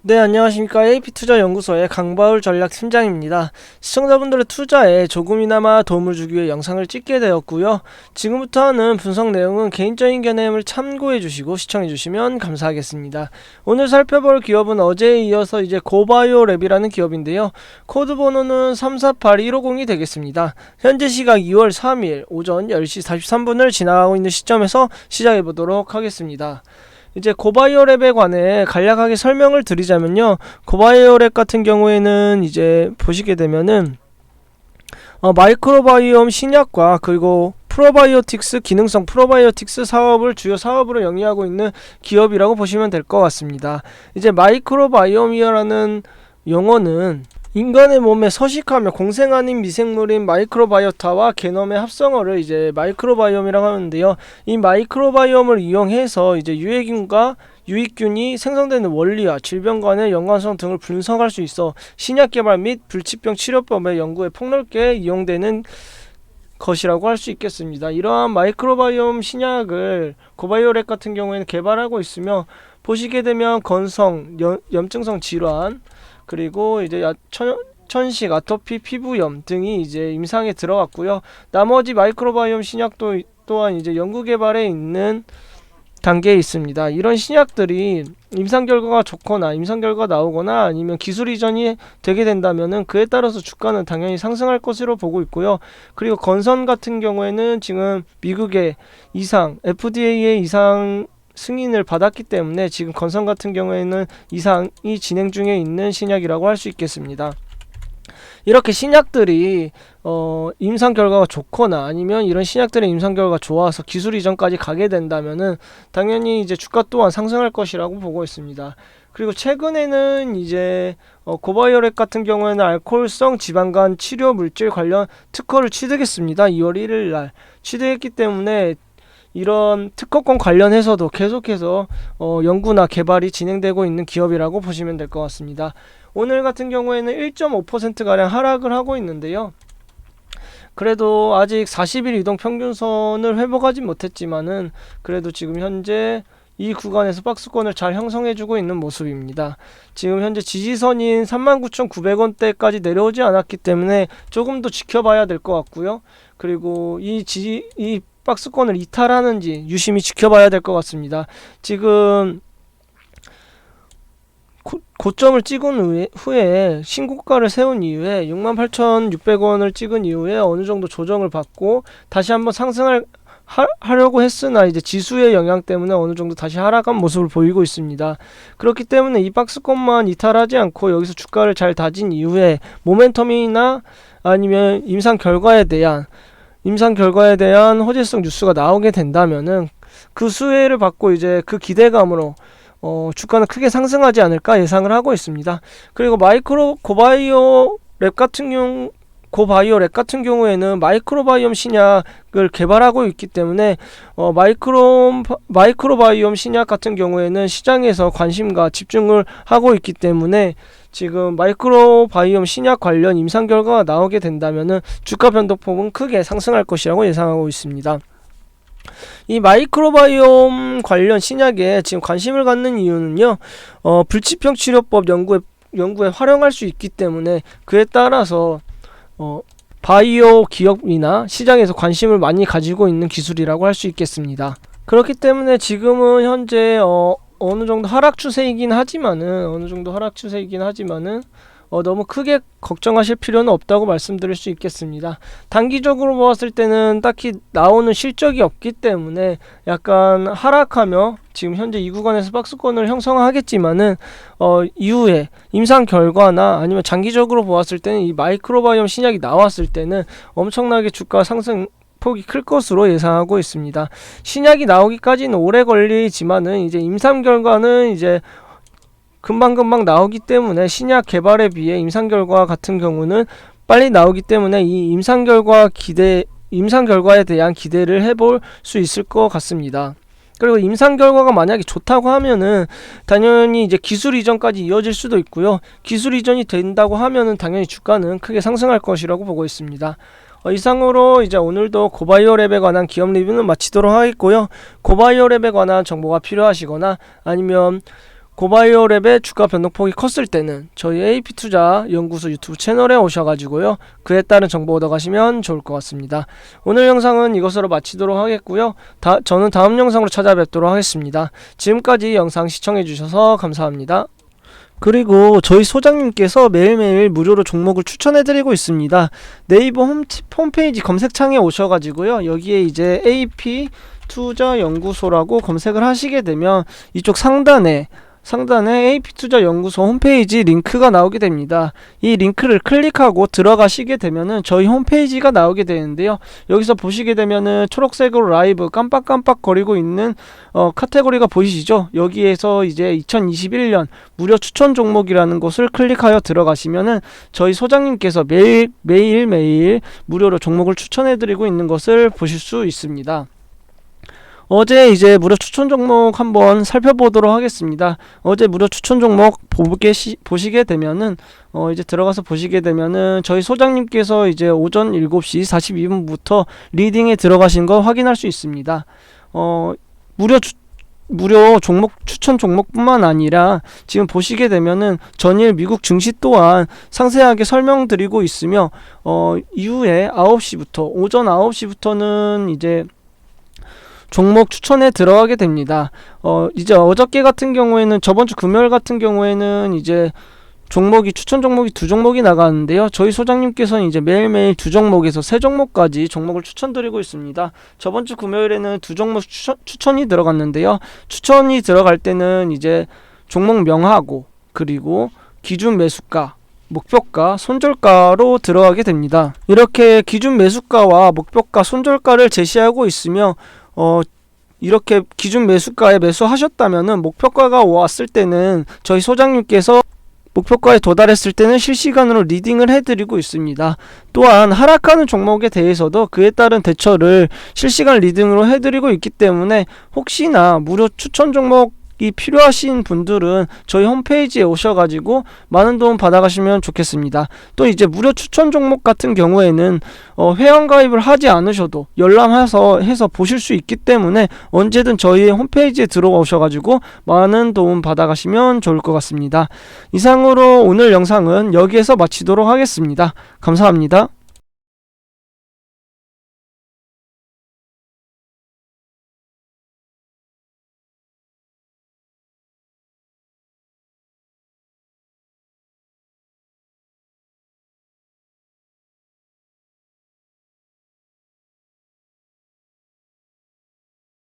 네, 안녕하십니까. AP투자연구소의 강바울 전략팀장입니다. 시청자분들의 투자에 조금이나마 도움을 주기 위해 영상을 찍게 되었고요. 지금부터 하는 분석 내용은 개인적인 견해를 참고해 주시고 시청해 주시면 감사하겠습니다. 오늘 살펴볼 기업은 어제에 이어서 이제 고바이오랩이라는 기업인데요. 코드 번호는 348150이 되겠습니다. 현재 시각 2월 3일 오전 10시 43분을 지나가고 있는 시점에서 시작해 보도록 하겠습니다. 이제 고바이오랩에 관해 간략하게 설명을 드리자면요. 고바이오랩 같은 경우에는 이제 보시게 되면은 어, 마이크로바이옴 신약과 그리고 프로바이오틱스 기능성 프로바이오틱스 사업을 주요 사업으로 영위하고 있는 기업이라고 보시면 될 것 같습니다. 이제 마이크로바이옴이라는 용어는 인간의 몸에 서식하며 공생하는 미생물인 마이크로바이오타와 게놈의 합성어를 이제 마이크로바이옴이라고 하는데요. 이 마이크로바이옴을 이용해서 이제 유해균과 유익균이 생성되는 원리와 질병 간의 연관성 등을 분석할 수 있어 신약 개발 및 불치병 치료법의 연구에 폭넓게 이용되는 것이라고 할 수 있겠습니다. 이러한 마이크로바이옴 신약을 고바이오렉 같은 경우에는 개발하고 있으며 보시게 되면 건성, 연, 염증성 질환, 그리고 이제 야- 천, 천식, 아토피, 피부염 등이 이제 임상에 들어갔고요. 나머지 마이크로바이옴 신약도 이- 또한 이제 연구 개발에 있는 단계에 있습니다. 이런 신약들이 임상 결과가 좋거나 임상 결과가 나오거나 아니면 기술 이전이 되게 된다면은 그에 따라서 주가는 당연히 상승할 것으로 보고 있고요. 그리고 건선 같은 경우에는 지금 미국의 이상 FDA의 이상 승인을 받았기 때문에 지금 건선 같은 경우에는 이상이 진행 중에 있는 신약이라고 할 수 있겠습니다. 이렇게 신약들이 어, 임상 결과가 좋거나 아니면 이런 신약들의 임상 결과가 좋아서 기술 이전까지 가게 된다면은 당연히 이제 주가 또한 상승할 것이라고 보고 있습니다. 그리고 최근에는 이제 어, 고바이오렉 같은 경우에는 알코올성 지방간 치료 물질 관련 특허를 취득했습니다. 2월 1일 날 취득했기 때문에 이런 특허권 관련해서도 계속해서 어, 연구나 개발이 진행되고 있는 기업이라고 보시면 될 것 같습니다. 오늘 같은 경우에는 1.5%가량 하락을 하고 있는데요. 그래도 아직 40일 이동 평균선을 회복하지 못했지만은 그래도 지금 현재 이 구간에서 박스권을 잘 형성해주고 있는 모습입니다. 지금 현재 지지선인 39,900원대까지 내려오지 않았기 때문에 조금 더 지켜봐야 될 것 같고요. 그리고 이 지, 이 박스권을 이탈하는지 유심히 지켜봐야 될 것 같습니다. 지금 고, 고점을 찍은 후에, 신고가를 세운 이후에 68,600원을 찍은 이후에 어느 정도 조정을 받고 다시 한번 상승할 하, 하려고 했으나 이제 지수의 영향 때문에 어느 정도 다시 하락한 모습을 보이고 있습니다. 그렇기 때문에 이 박스권만 이탈하지 않고 여기서 주가를 잘 다진 이후에 모멘텀이나 아니면 임상 결과에 대한 임상 결과에 대한 호재성 뉴스가 나오게 된다면은 그 수혜를 받고 이제 그 기대감으로 어, 주가는 크게 상승하지 않을까 예상을 하고 있습니다. 그리고 마이크로 고바이오 랩 같은 경우 고바이오 랩 같은 경우에는 마이크로바이옴 신약을 개발하고 있기 때문에 어, 마이크로 마이크로바이옴 신약 같은 경우에는 시장에서 관심과 집중을 하고 있기 때문에 지금 마이크로바이옴 신약 관련 임상 결과가 나오게 된다면은 주가 변동폭은 크게 상승할 것이라고 예상하고 있습니다. 이 마이크로바이옴 관련 신약에 지금 관심을 갖는 이유는요, 어, 불치병 치료법 연구에 연구에 활용할 수 있기 때문에 그에 따라서 어, 바이오 기업이나 시장에서 관심을 많이 가지고 있는 기술이라고 할 수 있겠습니다. 그렇기 때문에 지금은 현재 어, 어느 정도 하락 추세이긴 하지만은 어느 정도 하락 추세이긴 하지만은 어, 너무 크게 걱정하실 필요는 없다고 말씀드릴 수 있겠습니다. 단기적으로 보았을 때는 딱히 나오는 실적이 없기 때문에 약간 하락하며 지금 현재 이 구간에서 박스권을 형성하겠지만은 어, 이후에 임상 결과나 아니면 장기적으로 보았을 때는 이 마이크로바이옴 신약이 나왔을 때는 엄청나게 주가 상승 폭이 클 것으로 예상하고 있습니다. 신약이 나오기까지는 오래 걸리지만은 이제 임상 결과는 이제 금방금방 나오기 때문에 신약 개발에 비해 임상 결과 같은 경우는 빨리 나오기 때문에 이 임상 결과 기대 임상 결과에 대한 기대를 해볼 수 있을 것 같습니다. 그리고 임상 결과가 만약에 좋다고 하면은 당연히 이제 기술 이전까지 이어질 수도 있고요. 기술 이전이 된다고 하면은 당연히 주가는 크게 상승할 것이라고 보고 있습니다. 어, 이상으로 이제 오늘도 고바이오 랩에 관한 기업 리뷰는 마치도록 하겠고요. 고바이오 랩에 관한 정보가 필요하시거나 아니면 고바이오랩의 주가 변동폭이 컸을 때는 저희 AP투자 연구소 유튜브 채널에 오셔가지고요. 그에 따른 정보 얻어가시면 좋을 것 같습니다. 오늘 영상은 이것으로 마치도록 하겠고요. 다, 저는 다음 영상으로 찾아뵙도록 하겠습니다. 지금까지 영상 시청해주셔서 감사합니다. 그리고 저희 소장님께서 매일매일 무료로 종목을 추천해드리고 있습니다. 네이버 홈, 홈페이지 검색창에 오셔가지고요. 여기에 이제 AP 투자 연구소라고 검색을 하시게 되면 이쪽 상단에 상단에 AP투자 연구소 홈페이지 링크가 나오게 됩니다. 이 링크를 클릭하고 들어가시게 되면은 저희 홈페이지가 나오게 되는데요. 여기서 보시게 되면은 초록색으로 라이브 깜빡깜빡 거리고 있는 어, 카테고리가 보이시죠? 여기에서 이제 2021년 무료 추천 종목이라는 곳을 클릭하여 들어가시면은 저희 소장님께서 매일 매일 매일 무료로 종목을 추천해 드리고 있는 것을 보실 수 있습니다. 어제 이제 무료 추천 종목 한번 살펴보도록 하겠습니다. 어제 무료 추천 종목 보게 시, 보시게 되면은 어 이제 들어가서 보시게 되면은 저희 소장님께서 이제 오전 7시 42분부터 리딩에 들어가신 거 확인할 수 있습니다. 어 무료 추, 무료 종목 추천 종목뿐만 아니라 지금 보시게 되면은 전일 미국 증시 또한 상세하게 설명드리고 있으며 어 이후에 9시부터 오전 9시부터는 이제 종목 추천에 들어가게 됩니다. 어, 이제 어저께 같은 경우에는 저번 주 금요일 같은 경우에는 이제 종목이 추천 종목이 두 종목이 나가는데요. 저희 소장님께서는 이제 매일매일 두 종목에서 세 종목까지 종목을 추천드리고 있습니다. 저번 주 금요일에는 두 종목 추천, 추천이 들어갔는데요. 추천이 들어갈 때는 이제 종목 명하고 그리고 기준 매수가 목표가, 손절가로 들어가게 됩니다. 이렇게 기준 매수가와 목표가, 손절가를 제시하고 있으며 어 이렇게 기준 매수가에 매수하셨다면은 목표가가 왔을 때는 저희 소장님께서 목표가에 도달했을 때는 실시간으로 리딩을 해드리고 있습니다. 또한 하락하는 종목에 대해서도 그에 따른 대처를 실시간 리딩으로 해드리고 있기 때문에 혹시나 무료 추천 종목 이 필요하신 분들은 저희 홈페이지에 오셔가지고 많은 도움 받아가시면 좋겠습니다. 또 이제 무료 추천 종목 같은 경우에는 어, 회원 가입을 하지 않으셔도 열람해서 해서 보실 수 있기 때문에 언제든 저희 홈페이지에 들어오셔가지고 많은 도움 받아가시면 좋을 것 같습니다. 이상으로 오늘 영상은 여기에서 마치도록 하겠습니다. 감사합니다.